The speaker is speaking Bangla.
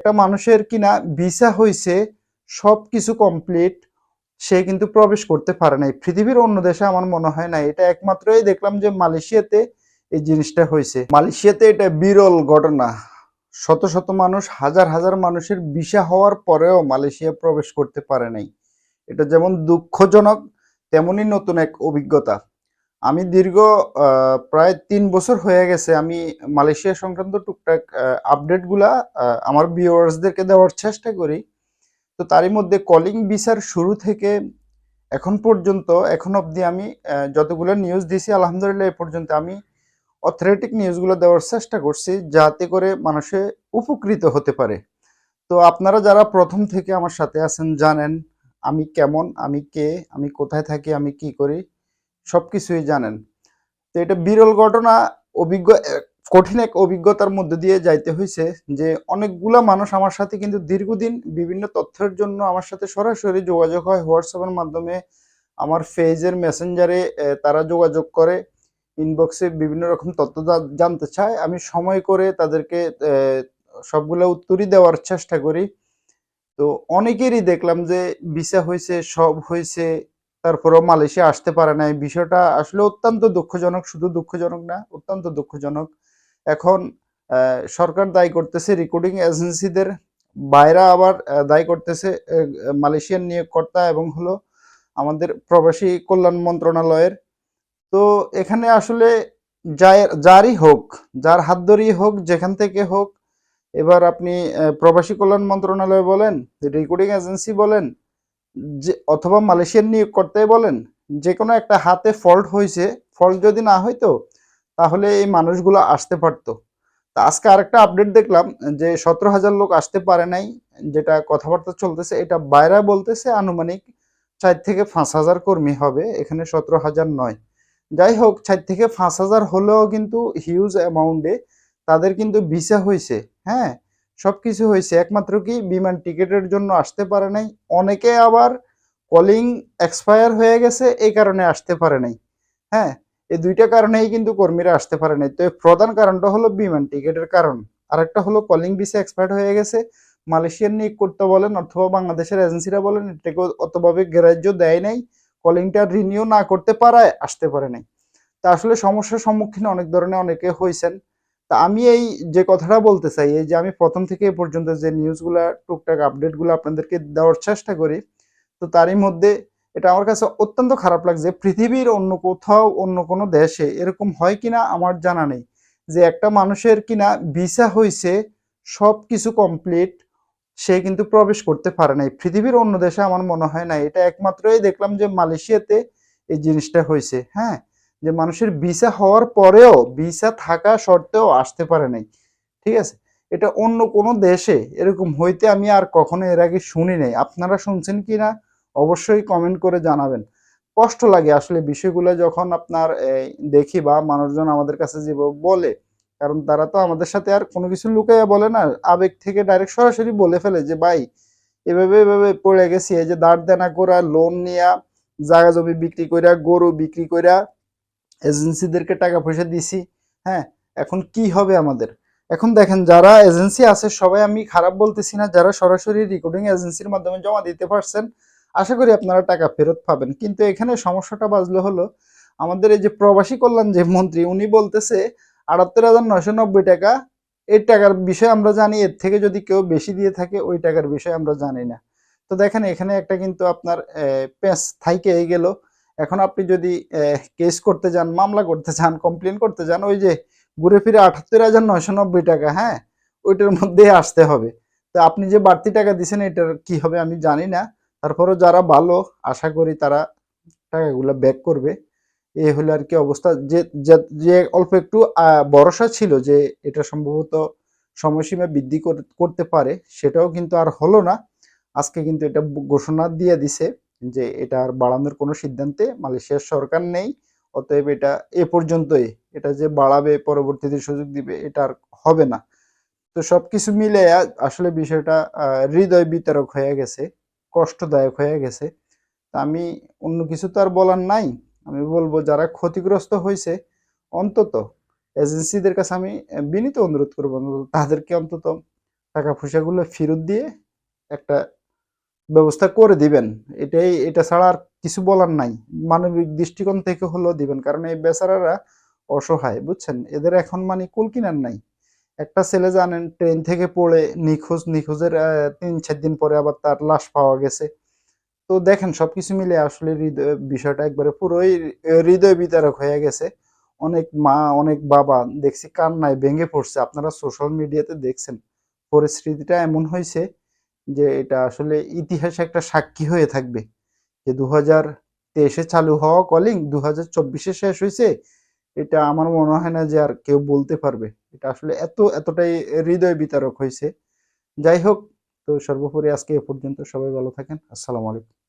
একটা মানুষের কিনা ভিসা হয়েছে সব কিছু কমপ্লিট সে কিন্তু প্রবেশ করতে পারে নাই। পৃথিবীর অন্য দেশে আমার মনে হয় না এটা একমাত্রই দেখলাম যে মালয়েশিয়াতে এই জিনিসটা হয়েছে মালয়েশিয়াতে এটা বিরল ঘটনা। শত শত মানুষ, হাজার হাজার মানুষের ভিসা হওয়ার পরেও মালয়েশিয়া প্রবেশ করতে পারে নাই। এটা যেমন দুঃখজনক, তেমনই নতুন এক অভিজ্ঞতা। আমি দীর্ঘ প্রায় তিন বছর হয়ে গেছে আমি মালয়েশিয়া সংক্রান্ত টুকটাক আপডেটগুলা আমার ভিউয়ার্সদেরকে দেওয়ার চেষ্টা করি। তো তারই মধ্যে কলিং ভিসার শুরু থেকে এখন পর্যন্ত, এখন অবধি আমি যতগুলো নিউজ দিছি, আলহামদুলিল্লাহ এ পর্যন্ত আমি অথেন্টিক নিউজগুলো দেওয়ার চেষ্টা করছি, যাতে করে মানুষে উপকৃত হতে পারে। তো আপনারা যারা প্রথম থেকে আমার সাথে আছেন জানেন আমি কেমন, আমি কে, আমি কোথায় থাকি, আমি কি করি। সবকিছুই জানেন। তো এটা বিরল ঘটনা, অভিজ্ঞ, কঠিন এক অভিজ্ঞতার মধ্যে দিয়ে যাইতে হয়েছে যে অনেকগুলা মানুষ আমার সাথে কিন্তু দীর্ঘদিন বিভিন্ন তথ্যের জন্য আমার সাথে সরাসরি যোগাযোগ হয়। হোয়াটসঅ্যাপের মাধ্যমে আমার ফেজের মেসেঞ্জারে তারা যোগাযোগ করে ইনবক্সে বিভিন্ন রকম তথ্য জানতে চায়। আমি সময় করে তাদেরকে সবগুলো উত্তরই দেওয়ার চেষ্টা করি। তো অনেকেরই দেখলাম যে ভিসা হয়েছে সব হয়েছে তারপরেও মালয়েশিয়া আসতে পারে না এই বিষয়টা আসলে অত্যন্ত দুঃখজনক শুধু দুঃখজনক না অত্যন্ত দুঃখজনক। এখন সরকার দায়ী করতেছে রেকর্ডিং এজেন্সিদের বাইরা আবার দায়ী করতেছে আহ, মালয়েশিয়ার নিয়োগকর্তা এবং হলো আমাদের প্রবাসী কল্যাণ মন্ত্রণালয়ের। তো এখানে আসলে যার- যারই হোক যার হাত ধরেই হোক যেখান থেকে হোক এবার আপনি প্রবাসী কল্যাণ মন্ত্রণালয় বলেন রেকর্ডিং এজেন্সি বলেন যে, অথবা মালয়েশিয়ার নিয়োগকর্তাই বলেন যে কোনো একটা হাতে ফল্ট হয়েছে ফল্ট যদি না হইতো, তাহলে এই মানুষগুলো আসতে পারতো। তা আজকে আরেকটা আপডেট দেখলাম, যে সতেরো হাজার লোক আসতে পারে নাই, যেটা কথাবার্তা চলতেছে, এটা বাইরা বলতেছে আনুমানিক চার থেকে পাঁচ হাজার কর্মী হবে, এখানে সতেরো হাজার নয়। যাই হোক, চার থেকে পাঁচ হাজার হলেও কিন্তু হিউজ অ্যামাউন্টে তাদের কিন্তু ভিসা হয়েছে হ্যাঁ? সবকিছু হয়েছে। একমাত্র কি বিমান টিকেটের জন্য আসতে পারে নাই। অনেকে আবার কলিং এক্সপায়ার হয়ে গেছে, এই কারণে আসতে পারে নাই। হ্যাঁ এই দুইটা কারণেই কিন্তু কর্মীরা আসতে পারে নাই। তো প্রধান কারণটা হলো বিমান টিকেটের কারণ। আরেকটা হলো কলিং ভিসা এক্সপায়ার্ড হয়ে গেছে। মালয়েশিয়ার নিয়োগ করতে বলেন অথবা বাংলাদেশের এজেন্সিরা বলেন এটাকে অতভাবে গ্রাহ্য দেয় নাই। কলিংটা রিনিউ না করতে পারায় আসতে পারে নাই। তা আসলে সমস্যার সম্মুখীন অনেক ধরনের অনেকে হয়েছেন। তা আমি এই যে কথাটা বলতে চাই, এই যে আমি প্রথম থেকে এ পর্যন্ত যে নিউজগুলা, টুকটাক আপডেটগুলো আপনাদেরকে দেওয়ার চেষ্টা করি, তো তারই মধ্যে এটা আমার কাছে অত্যন্ত খারাপ লাগছে। পৃথিবীর অন্য কোথাও, অন্য কোনো দেশে এরকম হয় কিনা আমার জানা নেই। যে একটা মানুষের কিনা ভিসা হয়েছে সব কিছু কমপ্লিট, সে কিন্তু প্রবেশ করতে পারে নাই। পৃথিবীর অন্য দেশে আমার মনে হয় না। এটা একমাত্রই দেখলাম যে মালয়েশিয়াতে এই জিনিসটা হয়েছে হ্যাঁ? যে মানুষের ভিসা হওয়ার পরেও ভিসা থাকা সত্ত্বেও আসতে পারে নাই। ঠিক আছে? এটা অন্য কোনো দেশে এরকম হইতে আমি আর কখনো এর আগে শুনি নাই। আপনারা শুনছেন কি না? অবশ্যই কমেন্ট করে জানাবেন। কষ্ট লাগে আসলে বিষয়গুলো যখন আপনার দেখি বা মানুষজন আমাদের কাছে যে বলে, কারণ তারা তো আমাদের সাথে আর কোনো কিছু লুকাইয়া বলে না। আবেগ থেকে ডাইরেক্ট সরাসরি বলে ফেলে যে, ভাই, এভাবে এভাবে পড়ে গেছি। এই যে দাঁড় দেনা করা লোন নিয়া, জায়গা জমি বিক্রি কইরা, গরু বিক্রি কইরা এজেন্সিদেরকে টাকা পয়সা দিছি হ্যাঁ এখন কি হবে আমাদের? এখন দেখেন, যারা এজেন্সি আছে, সবাই আমি খারাপ বলতেছি না, যারা সরাসরি রেকর্ডিং এজেন্সির মাধ্যমে জমা দিতে পারছেন, আশা করি আপনারা টাকা ফেরত পাবেন। কিন্তু এখানে সমস্যাটা বাজলো হলো, আমাদের এই যে প্রবাসী কল্যাণ যে মন্ত্রী, উনি বলতেছে আটাত্তর হাজার নয়শো নব্বই টাকা এই টাকার বিষয়ে আমরা জানি, এর থেকে যদি কেউ বেশি দিয়ে থাকে, ওই টাকার বিষয়ে আমরা জানি না। তো দেখেন, এখানে একটা কিন্তু আপনার পেঁচ থাইকে গেল এখন আপনি যদি কেস করতে যান, মামলা করতে চান কমপ্লেন করতে যান, ওই যে ঘুরে ফিরে আটাত্তর হাজার নয়শো নব্বই টাকা হ্যাঁ? ওইটার মধ্যে আসতে হবে। তো আপনি যে বাড়তি টাকা দিছেন, এটার কি হবে আমি জানি না। তারপরেও যারা ভালো, আশা করি তারা টাকাগুলো ব্যাক করবে। এ হলো আর কি অবস্থা। যে- যে অল্প একটু ভরসা ছিল যে এটা সম্ভবত সময়সীমা বৃদ্ধি করতে পারে, সেটাও কিন্তু আর হলো না। আজকে কিন্তু এটা ঘোষণা দিয়ে দিছে। যে এটা আর বাড়ানোর কোনো সিদ্ধান্তে মালয়েশিয়ার সরকার নেই, অতএব এটা এ পর্যন্তই। এটা যে বাড়াবে, পরবর্তীতে সুযোগ দিবে, এটা আর হবে না। তো সব কিছু মিলে আসলে বিষয়টা হৃদয় বিতরক হয়ে গেছে, কষ্টদায়ক হয়ে গেছে। আমি অন্য কিছু তো আর বলার নাই। আমি বলব, যারা ক্ষতিগ্রস্ত হয়েছে, অন্তত এজেন্সিদের কাছে আমি বিনীত অনুরোধ করব, তাদেরকে অন্তত টাকা পয়সাগুলো ফেরত দিয়ে একটা ব্যবস্থা করে দিবেন। এটাই, এটা ছাড়া আর কিছু বলার নাই। মানবিক দৃষ্টিকোণ থেকে হলেও দিবেন, কারণ এই বেচারারা অসহায়, বুঝছেন? এদের এখন মানে কুল কিনার নাই। একটা ছেলে জানেন, ট্রেন থেকে পড়ে নিখোঁজ, নিখোঁজের তিন চার দিন পরে আবার তার লাশ পাওয়া গেছে। তো দেখেন, সবকিছু মিলে আসলে হৃদয়, বিষয়টা একবারে পুরোই হৃদয় বিতারক হয়ে গেছে। অনেক মা, অনেক বাবা দেখছি কান্নায় ভেঙে পড়ছে। আপনারা সোশ্যাল মিডিয়াতে দেখছেন, পরিস্থিতিটা এমন হয়েছে যে এটা আসলে ইতিহাসে একটা সাক্ষী হয়ে থাকবে। যে দু হাজার তেইশে চালু হওয়া কলিং দু হাজার চব্বিশে শেষ হয়েছে এটা আমার মনে হয় না যে আর কেউ বলতে পারবে। এটা আসলে এত, এতটাই হৃদয় বিতারক হয়েছে যাই হোক, তো সর্বোপরি আজকে এ পর্যন্ত সবাই ভালো থাকেন। আসসালামু আলাইকুম।